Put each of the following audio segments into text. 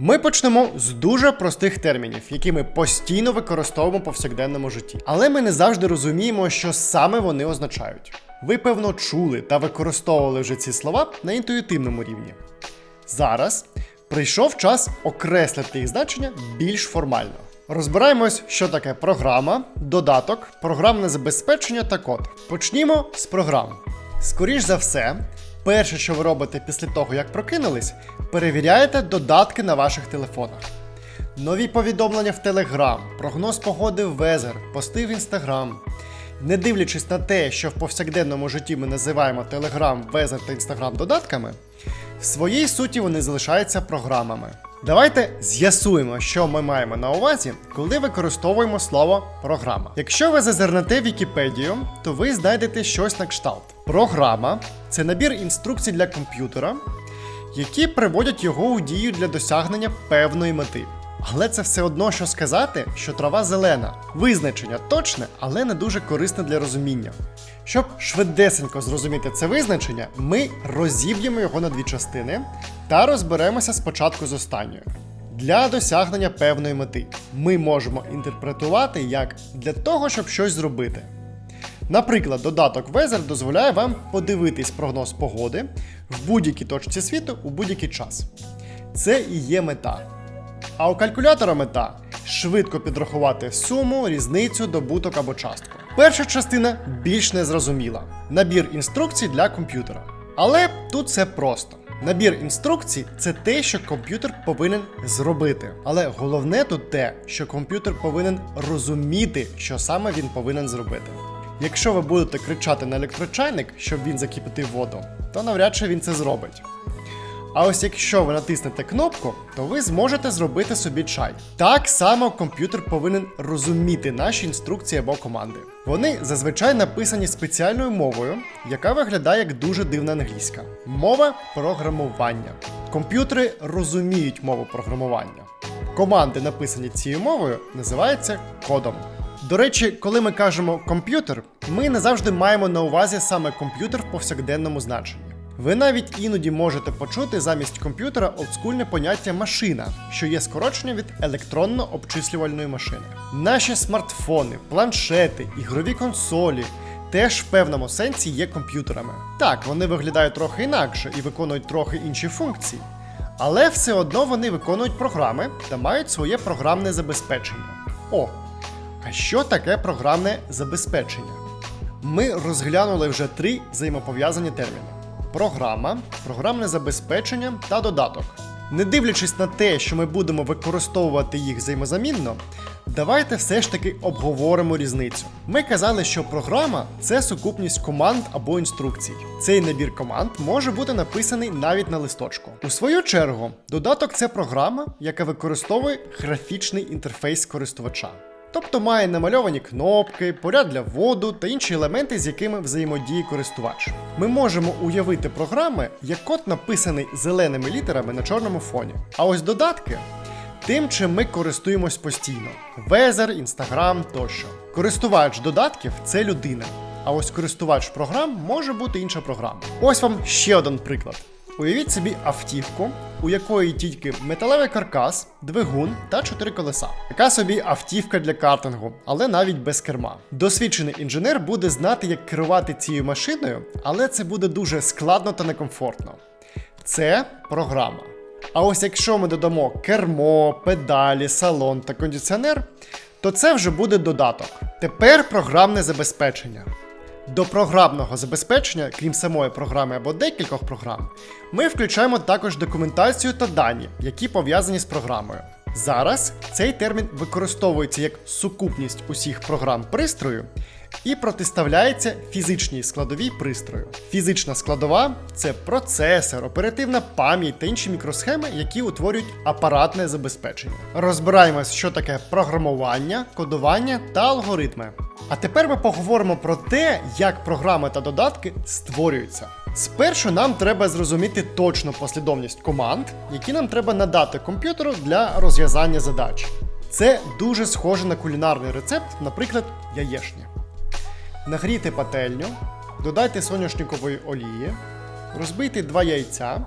Ми почнемо з дуже простих термінів, які ми постійно використовуємо в повсякденному житті. Але ми не завжди розуміємо, що саме вони означають. Ви, певно, чули та використовували вже ці слова на інтуїтивному рівні. Зараз прийшов час окреслити їх значення більш формально. Розбираємось, що таке програма, додаток, програмне забезпечення та код. Почнімо з програм. Скоріш за все, перше, що ви робите після того, як прокинулись, перевіряєте додатки на ваших телефонах. Нові повідомлення в Telegram, прогноз погоди в Везер, пости в Instagram. Не дивлячись на те, що в повсякденному житті ми називаємо Telegram, Везер та Instagram додатками, в своїй суті вони залишаються програмами. Давайте з'ясуємо, що ми маємо на увазі, коли використовуємо слово програма. Якщо ви зазирнете Вікіпедію, то ви знайдете щось на кшталт. Програма це набір інструкцій для комп'ютера, які приводять його у дію для досягнення певної мети. Але це все одно, що сказати, що трава зелена. Визначення точне, але не дуже корисне для розуміння. Щоб швидесенько зрозуміти це визначення, ми розіб'ємо його на дві частини та розберемося спочатку з останньою. Для досягнення певної мети ми можемо інтерпретувати як для того, щоб щось зробити. Наприклад, додаток Weather дозволяє вам подивитись прогноз погоди в будь-якій точці світу у будь-який час. Це і є мета. А у калькулятора мета швидко підрахувати суму, різницю, добуток або частку. Перша частина більш незрозуміла набір інструкцій для комп'ютера. Але тут все просто. Набір інструкцій це те, що комп'ютер повинен зробити. Але головне тут те, що комп'ютер повинен розуміти, що саме він повинен зробити. Якщо ви будете кричати на електрочайник, щоб він закипятив воду, то навряд чи він це зробить. А ось якщо ви натиснете кнопку, то ви зможете зробити собі чай. Так само комп'ютер повинен розуміти наші інструкції або команди. Вони зазвичай написані спеціальною мовою, яка виглядає як дуже дивна англійська. Мова програмування. Комп'ютери розуміють мову програмування. Команди, написані цією мовою, називаються кодом. До речі, коли ми кажемо комп'ютер, ми не завжди маємо на увазі саме комп'ютер в повсякденному значенні. Ви навіть іноді можете почути замість комп'ютера олдскульне поняття машина, що є скороченням від електронно-обчислювальної машини. Наші смартфони, планшети, ігрові консолі теж в певному сенсі є комп'ютерами. Так, вони виглядають трохи інакше і виконують трохи інші функції, але все одно вони виконують програми та мають своє програмне забезпечення. О, а що таке програмне забезпечення? Ми розглянули вже три взаємопов'язані терміни: програма, програмне забезпечення та додаток. Не дивлячись на те, що ми будемо використовувати їх взаємозамінно, давайте все ж таки обговоримо різницю. Ми казали, що програма це сукупність команд або інструкцій. Цей набір команд може бути написаний навіть на листочку. У свою чергу, додаток це програма, яка використовує графічний інтерфейс користувача. Тобто має намальовані кнопки, поряд для вводу та інші елементи, з якими взаємодіє користувач. Ми можемо уявити програми, як код написаний зеленими літерами на чорному фоні. А ось додатки тим, чим ми користуємось постійно: Weather, Instagram тощо. Користувач додатків це людина. А ось користувач програм може бути інша програма. Ось вам ще один приклад. Уявіть собі автівку, у якої тільки металевий каркас, двигун та чотири колеса. Така собі автівка для картингу, але навіть без керма. Досвідчений інженер буде знати, як керувати цією машиною, але це буде дуже складно та некомфортно. Це програма. А ось якщо ми додамо кермо, педалі, салон та кондиціонер, то це вже буде додаток. Тепер програмне забезпечення. До програмного забезпечення, крім самої програми або декількох програм, ми включаємо також документацію та дані, які пов'язані з програмою. Зараз цей термін використовується як сукупність усіх програм пристрою і протиставляється фізичній складовій пристрою. Фізична складова це процесор, оперативна пам'ять та інші мікросхеми, які утворюють апаратне забезпечення. Розбираємось, що таке програмування, кодування та алгоритми. А тепер ми поговоримо про те, як програми та додатки створюються. Спершу нам треба зрозуміти точну послідовність команд, які нам треба надати комп'ютеру для розв'язання задач. Це дуже схоже на кулінарний рецепт, наприклад, яєшні. Нагрійте пательню, додайте соняшникової олії, розбийте два яйця,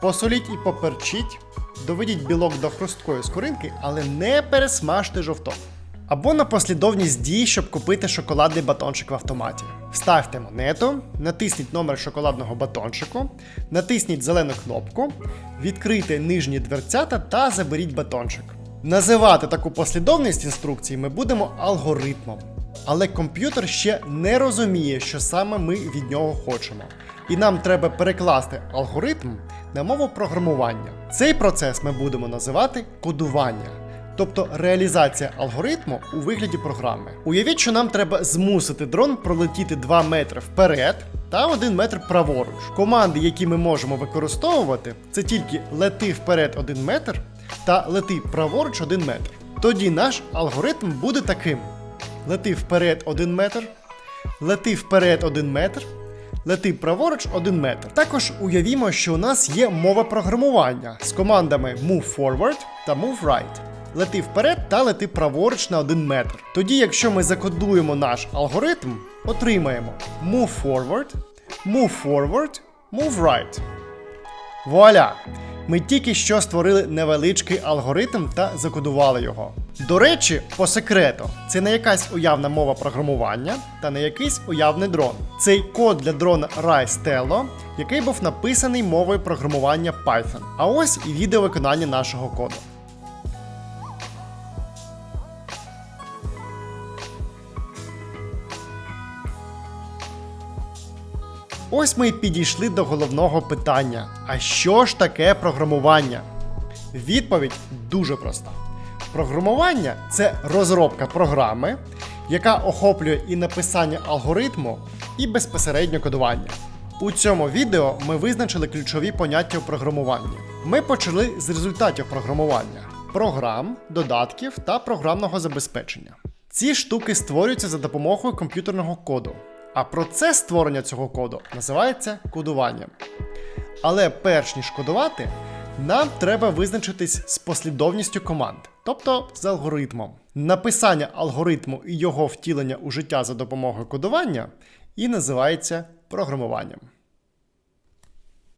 посоліть і поперчіть, Доведіть білок до хрусткої скоринки, але не пересмажте жовток. Або на послідовність дій, щоб купити шоколадний батончик в автоматі. Вставте монету, натисніть номер шоколадного батончику, натисніть зелену кнопку, відкрийте нижні дверцята та заберіть батончик. Називати таку послідовність інструкцій ми будемо алгоритмом. Але комп'ютер ще не розуміє, що саме ми від нього хочемо. І нам треба перекласти алгоритм на мову програмування. Цей процес ми будемо називати кодування, тобто реалізація алгоритму у вигляді програми. Уявіть, що нам треба змусити дрон пролетіти 2 метри вперед та 1 метр праворуч. Команди, які ми можемо використовувати, це тільки лети вперед 1 метр та лети праворуч 1 метр. Тоді наш алгоритм буде таким: лети вперед 1 метр, лети вперед 1 метр, лети праворуч 1 метр. Також уявімо, що у нас є мова програмування з командами Move Forward та Move Right. Лети вперед та лети праворуч на 1 метр. Тоді, якщо ми закодуємо наш алгоритм, отримаємо Move Forward, Move Forward, Move Right. Вуаля! Ми тільки що створили невеличкий алгоритм та закодували його. До речі, по секрету, це не якась уявна мова програмування та не якийсь уявний дрон. Цей код для дрона Rise який був написаний мовою програмування Python. А ось і відео виконання нашого коду. Ось ми й підійшли до головного питання: а що ж таке програмування? Відповідь дуже проста. Програмування це розробка програми, яка охоплює і написання алгоритму, і безпосередньо кодування. У цьому відео ми визначили ключові поняття у програмуванні. Ми почали з результатів програмування: програм, додатків та програмного забезпечення. Ці штуки створюються за допомогою комп'ютерного коду. А процес створення цього коду називається кодуванням. Але перш ніж кодувати, нам треба визначитись з послідовністю команд, тобто з алгоритмом. Написання алгоритму і його втілення у життя за допомогою кодування і називається програмуванням.